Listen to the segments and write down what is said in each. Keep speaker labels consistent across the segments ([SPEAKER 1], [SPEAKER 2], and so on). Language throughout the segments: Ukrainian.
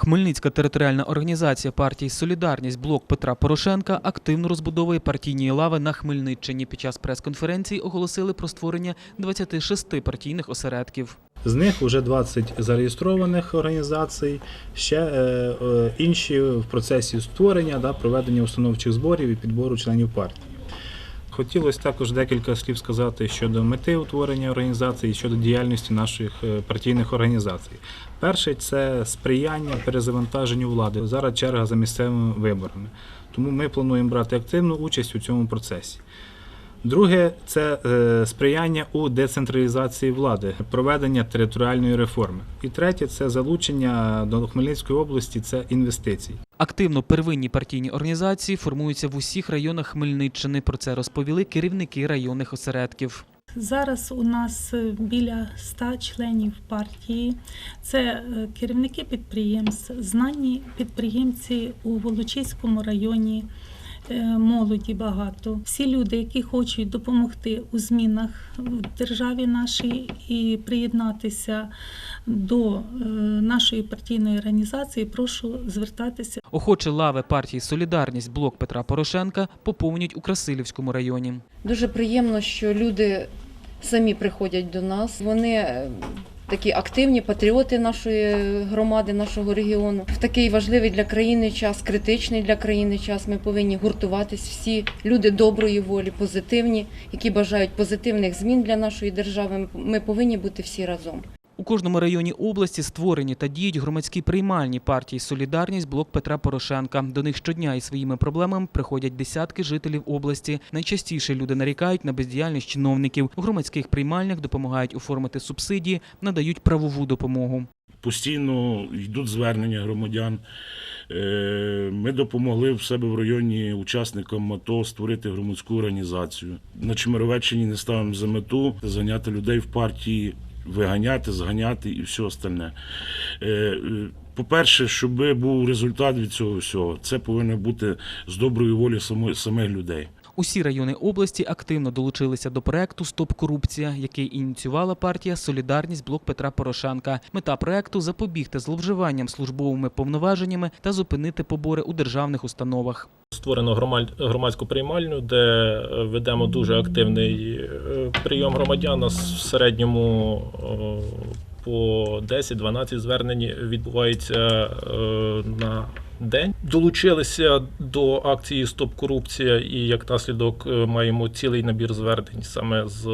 [SPEAKER 1] Хмельницька територіальна організація партії Солідарність блок Петра Порошенка активно розбудовує партійні лави на Хмельниччині. Під час прес-конференції оголосили про створення 26 партійних осередків.
[SPEAKER 2] З них вже 20 зареєстрованих організацій, ще е, е, інші в процесі створення, да, проведення установчих зборів і підбору членів партії. Хотілося також декілька слів сказати щодо мети утворення організації, щодо діяльності наших е, партійних організацій. Перше це сприяння перезавантаженню влади. Зараз черга за місцевими виборами. Тому ми плануємо брати активну участь у цьому процесі. Друге це е, сприяння у децентралізації влади, проведення територіальної реформи. І третє це залучення до Хмельницької області, це інвестицій.
[SPEAKER 1] Активно первинні партійні організації формуються в усіх районах Хмельниччини. Про це розповіли керівники районних осередків.
[SPEAKER 3] Зараз у нас е, біля 100 членів партії. Це е, керівники підприємств, знані підприємці у Волочиському районі. Е, Молоді багато. Всі люди, які хочуть допомогти у змінах в державі нашій і приєднатися до е, нашої партійної організації, прошу звертатися
[SPEAKER 1] Охочі лави партії Солідарність блок Петра Порошенка поповнюють у Красилівському районі.
[SPEAKER 4] Дуже приємно, що люди самі приходять до нас. Вони е, такі активні патріоти нашої громади, нашого регіону. В такий важливий для країни час, критичний для країни час. Ми повинні гуртуватись всі люди доброї волі, позитивні, які бажають позитивних змін для нашої держави. Ми повинні бути всі разом.
[SPEAKER 1] У кожному районі області створені та діють громадські приймальні партії Солідарність блок Петра Порошенка. До них щодня із своїми проблемами приходять десятки жителів області. Найчастіше люди нарікають на бездіяльність чиновників. У громадських приймальнях допомагають оформити субсидії, надають правову допомогу.
[SPEAKER 5] Постійно йдуть звернення громадян. Е, Ми допомогли в себе в районі учасникам АТО створити громадську організацію. На Чемеровеччині не ставимо за мету зганяти людей в партії, виганяти, зганяти і все остальне. Е, е, По-перше, щоб був результат від цього всього, це повинно бути з доброї волі самих людей.
[SPEAKER 1] Усі райони області активно долучилися до проекту Стоп корупція, який ініціювала партія Солідарність блок Петра Порошенка. Мета проекту запобігти зловживанням службовими повноваженнями та зупинити побори у державних установах.
[SPEAKER 6] Створено громадську приймальню, де е, ведемо дуже активний е, прийом громадян. В середньому е, по 10-12 звернень відбувається на день. Долучилися до акції Стоп корупція і як наслідок маємо цілий набір звернень саме з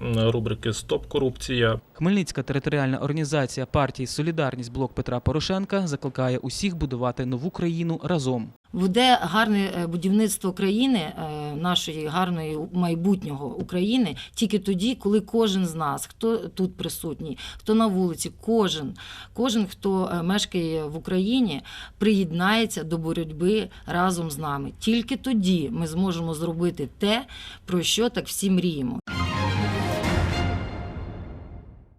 [SPEAKER 6] рубрики Стоп корупція.
[SPEAKER 1] Хмельницька територіальна організація партії Солідарність блок Петра Порошенка закликає усіх будувати нову країну разом.
[SPEAKER 7] Буде гарне е, будівництво країни, е, нашої гарної майбутнього України, тільки тоді, коли кожен з нас, хто тут присутній, хто на вулиці, кожен, кожен, хто е, мешкає в Україні, приєднається до боротьби разом з нами. Тільки тоді ми зможемо зробити те, про що так всі мріємо.